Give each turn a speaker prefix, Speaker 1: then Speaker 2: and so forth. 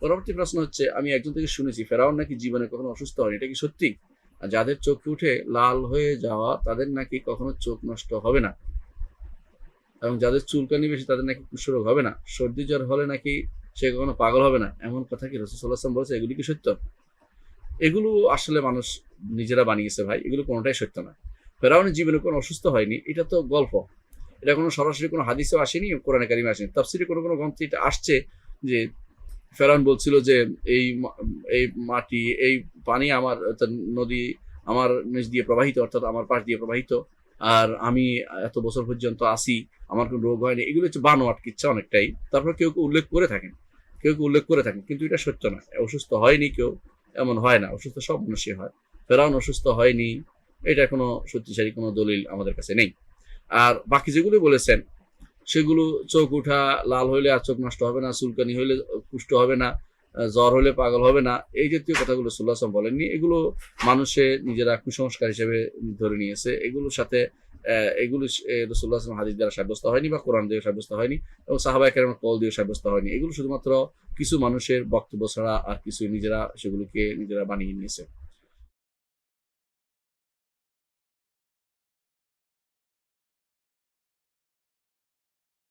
Speaker 1: পরবর্তী প্রশ্ন হচ্ছে, আমি একজন থেকে শুনেছি, ফেরাউন নাকি জীবনে কখনো অসুস্থ হয়নি? এটা কি সত্যি? যাদের চোখ উঠে লাল হয়ে যাওয়া, তাদের নাকি কখনো চোখ নষ্ট হবে না? এবং যাদের চুলকানি বেশি, তাদের নাকি কুষ্ঠরোগ হবে না? সর্দি জ্বর হলে নাকি সে কখনো পাগল হবে না? এমন কথা কি রসুল্লাহাম বলছে? এগুলি কি সত্য? এগুলো আসলে মানুষ নিজেরা বানিয়েছে ভাই। এগুলো কোনোটাই সত্য না ফেরাউনের জীবনে কোনো অসুস্থ হয়নি, এটা তো গল্প। এটা কোনো সরাসরি কোনো হাদিসেও আসেনি, কোরআনে কারিমে আসেনি। তাফসিরে কোনো কোনো গ্রন্থে এটা আসছে যে ফেরাউন বলছিল যে, এই এই মাটি, এই পানি আমার নদী আমার নিচ দিয়ে প্রবাহিত, অর্থাৎ আমার পাশ দিয়ে প্রবাহিত। আর আমি এত বছর পর্যন্ত আসি আমার কোনো রোগ হয়নি। এগুলো হচ্ছে বানোয়াট কিচ্ছা অনেকটাই। তারপর কেউ কেউ উল্লেখ করে থাকেন, কেউ কেউ উল্লেখ করে থাকেন, কিন্তু এটা সত্য না। অসুস্থ হয়নি কেউ, এমন হয় না। অসুস্থ সব মানুষই হয়। ফেরাউন অসুস্থ হয়নি, এটা কোনো শক্তিশালী কোনো দলিল আমাদের কাছে নেই। আর বাকি যেগুলো বলেছেন সেগুলো চোখ উঠা, লাল হইলে আর চোখ নষ্ট হবে না, চুলকানি হইলে কুষ্ঠ হবে না জ্বর হলে পাগল হবে না, এই জাতীয় কথাগুলো সুল্লাহাম বলেননি। এগুলো মানুষে নিজেরা কুসংস্কার হিসেবে ধরে নিয়েছে। এগুলোর সাথে এগুলো রসুল্লাহ আসলাম হাদিস দ্বারা সাব্যস্ত হয়নি বা কোরআন দিয়ে সাব্যস্ত হয়নি এবং সাহাবাই কেরামের কল দিয়ে সাব্যস্ত হয়নি। এগুলো শুধুমাত্র কিছু মানুষের বক্তব্য ছাড়া আর কিছু নিজেরা সেগুলোকে নিজেরা বানিয়ে নিয়েছে।